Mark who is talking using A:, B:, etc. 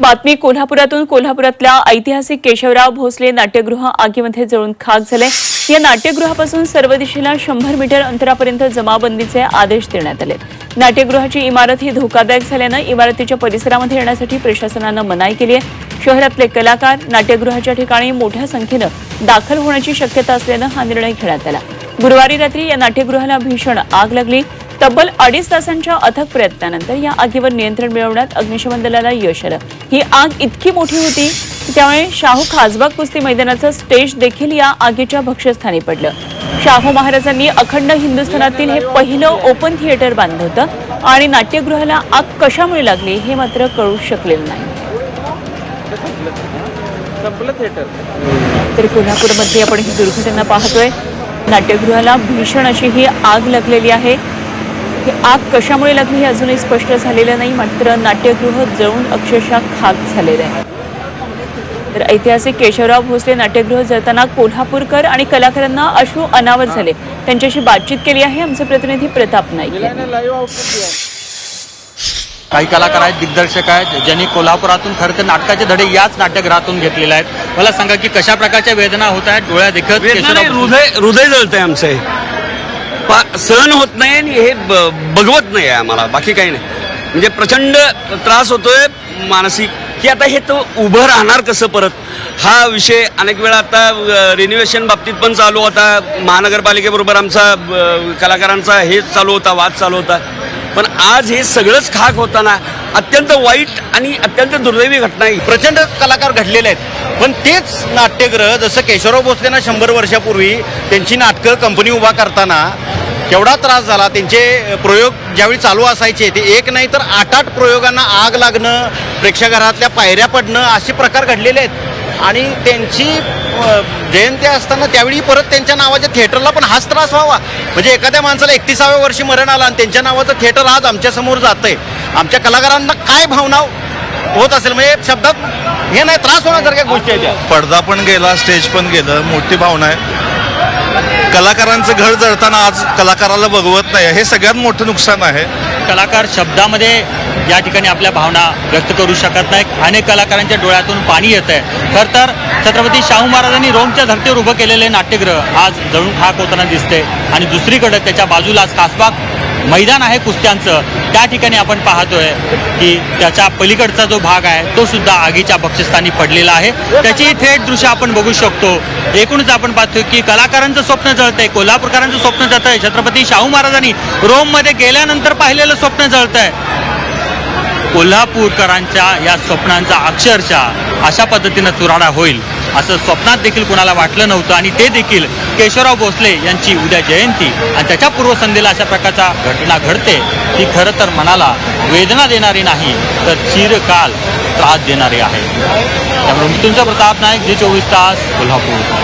A: बातमी कोल्हापुरातून. कोल्हापुरातल्या ऐतिहासिक केशवराव भोसले नाट्यगृह आगीमध्ये जळून खाक झाले. या नाट्यगृहापासून सर्व दिशेला शंभर मीटर अंतरापर्यंत जमावबंदीचे आदेश देण्यात आले नाट्यगृहाची इमारत ही धोकादायक झाल्यानं इमारतीच्या परिसरामध्ये येण्यासाठी प्रशासनानं मनाई केली आहे. शहरातले कलाकार नाट्यगृहाच्या ठिकाणी मोठ्या संख्येनं दाखल होण्याची शक्यता असल्यानं हा निर्णय घेण्यात आला. गुरुवारी रात्री या नाट्यगृहाला भीषण आग लागली. तब्बल अडीच तासांच्या अथक प्रयत्नानंतर या आगीवर नियंत्रण मिळवण्यात अग्निशमन दलाला यश आलं. ही आग इतकी मोठी होती की त्यामुळे शाहू खासबाग कुस्ती मैदानाचं स्टेज देखील या आगीच्या भक्ष्यस्थानी पडलं. शाहू महाराजांनी अखंड हिंदुस्थानातील हे पहिलं ओपन थिएटर बांधलं होतं आणि नाट्यगृहाला आग कशामुळे लागली हे मात्र कळू शकलेलं नाही. तर कोल्हापूरमध्ये आपण ही दुर्घटना पाहतोय. नाट्यगृहाला भीषण अशी ही आग लागलेली आहे. ही आग कशामुळे लागली हे अजूनही स्पष्ट झालेलं नाही मात्र नाट्यगृह जळून अक्षरशः खाक झालेलं आहे. तर ऐतिहासिक केशवराव भोसले नाट्यगृह जळताना कोल्हापूरकर आणि कलाकारांना अश्रू अनावर झाले. त्यांच्याशी बातचीत केली आहे आमचे प्रतिनिधी प्रताप नाईक.
B: काही कलाकार आहेत दिग्दर्शक आहेत ज्यांनी कोल्हापुरातून खरं तर नाटकाचे धडे याच नाट्यगृहातून घेतलेले आहेत. मला सांगा की कशा प्रकारच्या वेदना होत आहेत डोळ्या देखत
C: हृदय हृदय जळतंय आमचं पा- सहन होत नाही आणि हे ब- बघवत नाही आहे आम्हाला. बाकी काही नाही. म्हणजे प्रचंड त्रास होतोय मानसिक. की आता हे तो उभं राहणार कसं परत? हा विषय अनेक वेळा आता रिन्युएशन बाबतीत पण चालू होता. महानगरपालिकेबरोबर आमचा कलाकारांचा हे चालू होता वाद चालू होता. पण आज हे सगळंच खाक होताना अत्यंत वाईट आणि अत्यंत दुर्दैवी घटना आहे
D: प्रचंड कलाकार घडलेले आहेत. पण तेच नाट्यग्रह जसं केशवराव भोसलेंना शंभर वर्षापूर्वी त्यांची नाटकं कंपनी उभा करताना केवढा त्रास झाला? त्यांचे प्रयोग ज्यावेळी चालू असायचे ते एक नाही तर आठ आठ प्रयोगांना आग लागणं प्रेक्षाघरातल्या पायऱ्या पडणं असे प्रकार घडलेले आहेत. आणि त्यांची जयंती असताना त्यावेळी परत त्यांच्या नावाच्या थिएटरला पण हाच त्रास व्हावा. म्हणजे एखाद्या माणसाला एकतीसाव्या वर्षी मरण आला आणि त्यांच्या नावाचं थिएटर आज आमच्यासमोर जातंय. आमच्या कलाकारांना काय भावना होत असेल? म्हणजे शब्दात हे नाही त्रास होण्यासारख्या गोष्टी आहेत
E: पडदा पण गेला स्टेज पण गेलं मोठी भावना आहे. कलाकारांचं घर जळताना आज कलाकाराला बघवत नाही हे सगळ्यात मोठं नुकसान आहे.
B: कलाकार शब्दामध्ये या ठिकाणी आपल्या भावना व्यक्त करू शकत नाही अनेक कलाकारांच्या डोळ्यातून पाणी येत आहे. खर तर छत्रपती शाहू महाराजांनी रोमच्या धर्तीवर उभं केलेले नाट्यगृह आज जळून खाक होताना दिसते. आणि दुसरीकडे त्याच्या बाजूलाच खासबाग मैदान आहे कुस्त्यांचं. त्या ठिकाणी आपण पाहतोय की त्याच्या पलीकडचा जो भाग आहे तो सुद्धा आगीच्या बक्षस्थानी पडलेला आहे. त्याची थेट दृश्य आपण बघू शकतो. एकूणच आपण पाहतोय की कलाकारांचं स्वप्न जळतंय. कोल्हापूरकरांचं स्वप्न जळतंय. छत्रपती शाहू महाराजांनी रोममध्ये गेल्यानंतर पाहिलेलं स्वप्न जळतंय. कोल्हापूरकरांच्या या स्वप्नांचा अक्षरशः अशा पद्धतीनं चुराडा होईल असं स्वप्नात देखील कुणाला वाटलं नव्हतं आणि ते देखील केशवराव भोसले यांची उद्या जयंती आणि त्याच्या पूर्वसंध्येला अशा प्रकारचा घटना घडते ती खरं तर मनाला वेदना देणारी नाही तर चिरकाल त्रास देणारी आहे. त्यामुळे मृत्यूंचा प्रताप नाईक जे चोवीस तास कोल्हापूर.